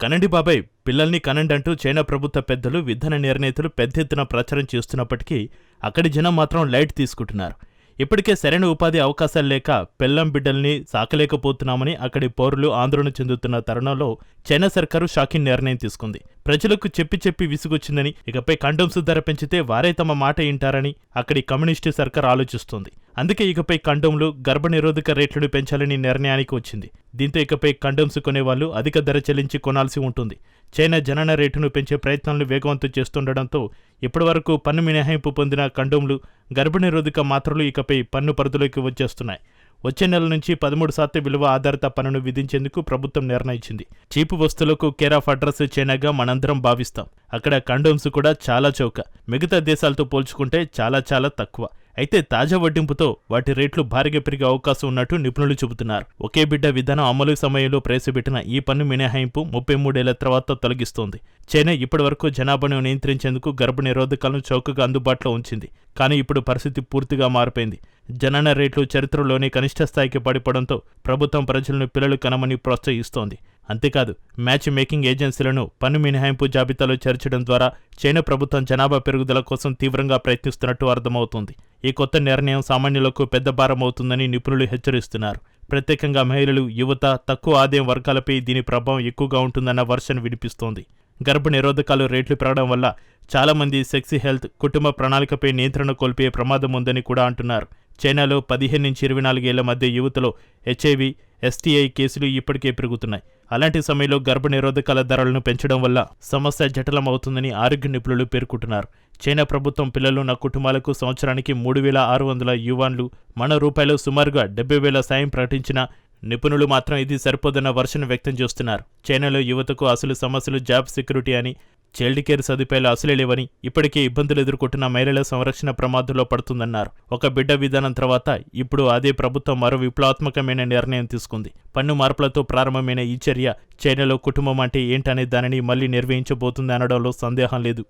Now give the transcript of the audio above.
కనండి బాబాయ్ పిల్లల్ని కనండి అంటూ చైనా ప్రభుత్వ పెద్దలు విధాన నిర్ణేతలు పెద్ద ఎత్తున ప్రచారం చేస్తున్నప్పటికీ అక్కడి జనం మాత్రం లైట్ తీసుకుంటున్నారు. ఇప్పటికే సరైన ఉపాధి అవకాశాలు లేక పెళ్ళం బిడ్డల్ని సాకలేకపోతున్నామని అక్కడి పౌరులు ఆందోళన చెందుతున్న తరుణంలో చైనా సర్కారు షాకింగ్ నిర్ణయం తీసుకుంది. ప్రజలకు చెప్పి చెప్పి విసుగొచ్చిందని ఇకపై కండోమ్స్ ధర పెంచితే వారే తమ మాట వింటారని అక్కడి కమ్యూనిస్టు సర్కార్ ఆలోచిస్తోంది. అందుకే ఇకపై కండోమ్లు గర్భనిరోధక రేట్లను పెంచాలని నిర్ణయానికి వచ్చింది. దీంతో ఇకపై కండోమ్స్ కొనేవాళ్ళు అధిక ధర చెల్లించి కొనాల్సి ఉంటుంది. చైనా జనన రేటును పెంచే ప్రయత్నాలను వేగవంతం చేస్తుండటంతో ఇప్పటివరకు పన్ను మినహాయింపు పొందిన కండోమ్లు గర్భనిరోధక మాత్రలు ఇకపై పన్ను పరిధిలోకి వచ్చేస్తున్నాయి. వచ్చే నెల నుంచి పదమూడు శాతం విలువ ఆధారిత పన్నును విధించేందుకు ప్రభుత్వం నిర్ణయించింది. చీపు వస్తువులకు కేర్ ఆఫ్ అడ్రస్ చైనాగా మనందరం భావిస్తాం. అక్కడ కండోమ్స్ కూడా చాలా చౌక. మిగతా దేశాలతో పోల్చుకుంటే చాలా చాలా తక్కువ. అయితే తాజా వడ్డింపుతో వాటి రేట్లు భారీగా పెరిగే అవకాశం ఉన్నట్టు నిపుణులు చెబుతున్నారు. ఒకే బిడ్డ విధానం అమలు సమయంలో ప్రవేశపెట్టిన ఈ పన్ను మినహాయింపు ముప్పై మూడేళ్ళ తర్వాత తొలగిస్తోంది. చైనా ఇప్పటివరకు జనాభాను నియంత్రించేందుకు గర్భ నిరోధకాలను చౌకగా అందుబాటులో ఉంచింది. కానీ ఇప్పుడు పరిస్థితి పూర్తిగా మారిపోయింది. జనన రేట్లు చరిత్రలోనే కనిష్ట స్థాయికి పడిపోవడంతో ప్రభుత్వం ప్రజలను పిల్లలు కనమని ప్రోత్సహిస్తోంది. అంతేకాదు మ్యాచ్ మేకింగ్ ఏజెన్సీలను పన్ను మినహాయింపు జాబితాలో చేర్చడం ద్వారా చైనా ప్రభుత్వం జనాభా పెరుగుదల కోసం తీవ్రంగా ప్రయత్నిస్తున్నట్టు అర్థమవుతోంది. ఈ కొత్త నిర్ణయం సామాన్యులకు పెద్ద భారం అవుతుందని నిపుణులు హెచ్చరిస్తున్నారు. ప్రత్యేకంగా మహిళలు యువత తక్కువ ఆదాయం వర్గాలపై దీని ప్రభావం ఎక్కువగా ఉంటుందన్న వర్షన్ వినిపిస్తోంది. గర్భ నిరోధకాలు రేట్లు పెరగడం వల్ల చాలామంది సెక్సీ హెల్త్ కుటుంబ ప్రణాళికపై నియంత్రణ కోల్పోయే ప్రమాదం ఉందని కూడా అంటున్నారు. చైనాలో పదిహేను నుంచి ఇరవై నాలుగేళ్ళ మధ్య యువతలో హెచ్ఐవి ఎస్టీఐ కేసులు ఇప్పటికే పెరుగుతున్నాయి. అలాంటి సమయంలో గర్భ నిరోధకాల ధరలను పెంచడం వల్ల సమస్య జటిలమవుతుందని ఆరోగ్య నిపుణులు పేర్కొంటున్నారు. చైనా ప్రభుత్వం పిల్లలున్న కుటుంబాలకు సంవత్సరానికి మూడు వేల ఆరు వందల యువాన్లు మన రూపాయలు సుమారుగా డెబ్బై వేల సాయం ప్రకటించిన నిపుణులు మాత్రం ఇది సరిపోదన్న వర్షను వ్యక్తం చేస్తున్నారు. చైనాలో యువతకు అసలు సమస్యలు జాబ్ సెక్యూరిటీ అని చైల్డ్ కేర్ సదుపాయాలు అసలే లేవని ఇప్పటికే ఇబ్బందులు ఎదుర్కొంటున్న మహిళల సంరక్షణ ప్రమాదంలో పడుతుందన్నారు. ఒక బిడ్డ విధానం తర్వాత ఇప్పుడు అదే ప్రభుత్వం మరో విప్లవాత్మకమైన నిర్ణయం తీసుకుంది. పన్ను మార్పులతో ప్రారంభమైన ఈ చర్య చైనాలో కుటుంబం అంటే ఏంటనే దానిని మళ్ళీ నిర్వహించబోతుంది అనడంలో సందేహం లేదు.